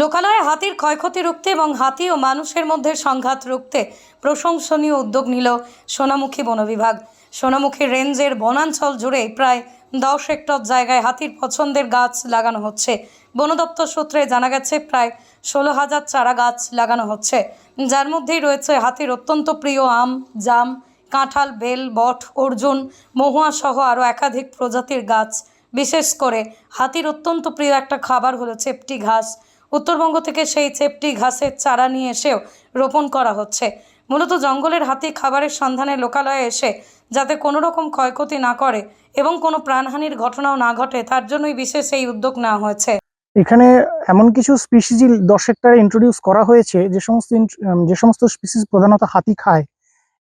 লোকালয়ে হাতির ক্ষয়ক্ষতি রুখতে এবং হাতি ও মানুষের মধ্যে সংঘাত রুখতে প্রশংসনীয় উদ্যোগ নিল সোনামুখী বন বিভাগ। সোনামুখী রেঞ্জের বনাঞ্চল জুড়ে প্রায় দশ হেক্টর জায়গায় হাতির পছন্দের গাছ লাগানো হচ্ছে। বন দপ্তর সূত্রে জানা গেছে, প্রায় ষোলো হাজার চারা গাছ লাগানো হচ্ছে। যার মধ্যেই রয়েছে হাতির অত্যন্ত প্রিয় আম, জাম, কাঁঠাল, বেল, বট, অর্জুন, মহুয়া সহ আরও একাধিক প্রজাতির গাছ। বিশেষ করে হাতির অত্যন্ত প্রিয় একটা খাবার হলো চেপটি ঘাস। উত্তরবঙ্গ থেকে সেই চেপটি ঘাসের চারা নিয়ে এসেও রোপণ করা হচ্ছে। মূলত জঙ্গলের হাতি খাবারের সন্ধানে লোকালয়ে এসে যাতে কোনো রকম ক্ষয়ক্ষতি না করে এবং কোনো প্রাণহানির ঘটনাও না ঘটে, তার জন্যই বিশেষ এই উদ্যোগ নেওয়া হয়েছে। এখানে এমন কিছু স্পিসিসই দশ হেক্টরে ইন্ট্রোডিউস করা হয়েছে, যে সমস্ত যে সমস্ত স্পিসিস প্রধানত হাতি খায়।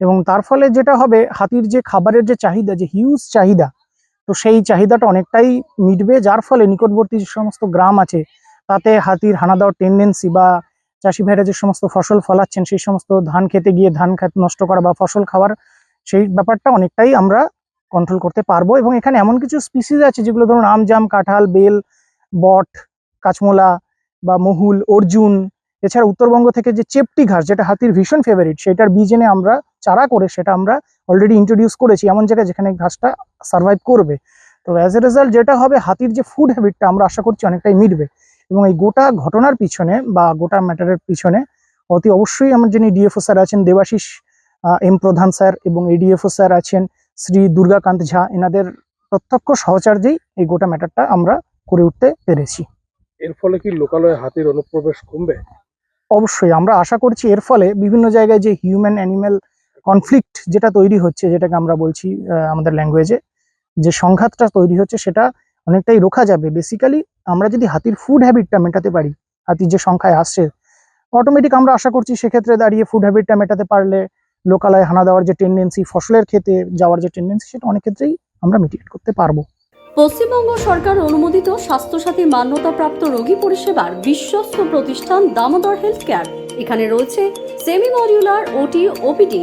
এবং তার ফলে যেটা হবে, হাতির যে খাবারের যে চাহিদা, যে হিউজ চাহিদা, তো সেই চাহিদাটা অনেকটাই মিটবে। যার ফলে নিকটবর্তী যে সমস্ত গ্রাম আছে তাতে হাতির হানা দেওয়ার টেন্ডেন্সি বা চাষি ভাইরা যে সমস্ত ফসল ফলাচ্ছেন, সেই সমস্ত ধান খেতে গিয়ে ধান খেত নষ্ট করা বা ফসল খাওয়ার, সেই ব্যাপারটা অনেকটাই আমরা কন্ট্রোল করতে পারব। এবং এখানে এমন কিছু স্পিসিস আছে যেগুলো ধরুন আম জাম কাঁঠাল, বেল, বট, কাঁচমোলা বা মহুল, অর্জুন, এছাড়া উত্তরবঙ্গ থেকে যে চেপটি ঘাস যেটা হাতির ভীষণ ফেভারিট সেটার বীজ এনে আমরা চারা করে সেটা আমরা অলরেডি ইন্ট্রোডিউস করেছি এমন জায়গায় যেখানে ঘাসটা সার্ভাইভ করবে। তো অ্যাজ এ রেজাল্ট যেটা হবে, হাতির যে ফুড হ্যাবিটটা আমরা আশা করছি অনেকটাই মিটবে। এবং এই গোটা ঘটনার পিছনে বা গোটা ম্যাটারের পিছনে অতি অবশ্যই আমার যিনি ডিএফও স্যার আছেন দেবাশিস এম প্রধান স্যার এবং এডিএফও স্যার আছেন শ্রী দুর্গাকান্ত ঝা এনাদের প্রত্যক্ষ সহচার্যেই এই গোটা ম্যাটারটা আমরা করে উঠতে পেরেছি। এর ফলে কি লোকালয়ে হাতির অনুপ্রবেশ কমবে? অবশ্যই আমরা আশা করছি এর ফলে বিভিন্ন জায়গায় যে হিউম্যান অ্যানিম্যাল কনফ্লিক্ট যেটা তৈরি হচ্ছে যেটাকে আমরা বলছি আমাদের ল্যাঙ্গুয়েজে যে সংঘাতটা তৈরি হচ্ছে সেটা অনেকটাই রোখা যাবে। বেসিক্যালি আমরা যদি হাতির ফুড হ্যাবিটটা মেটাতে পারি, হাতির যে সংখ্যায় আসছে অটোমেটিক আমরা আশা করছি সেক্ষেত্রে দাঁড়িয়ে ফুড হ্যাবিটটা মেটাতে পারলে লোকালয়ে হানা দেওয়ার যে টেন্ডেন্সি ফসলের ক্ষেতে যাওয়ার যে টেন্ডেন্সি সেটা অনেক ক্ষেত্রেই আমরা মিটিগেট করতে পারব। পশ্চিমবঙ্গ সরকার অনুমোদিত স্বাস্থ্যসাথী মান্যতাপ্রাপ্ত রোগী পরিষেবার বিশ্বস্ত প্রতিষ্ঠান দামোদর হেলথ কেয়ার এখানে রয়েছে semi modular OT OPD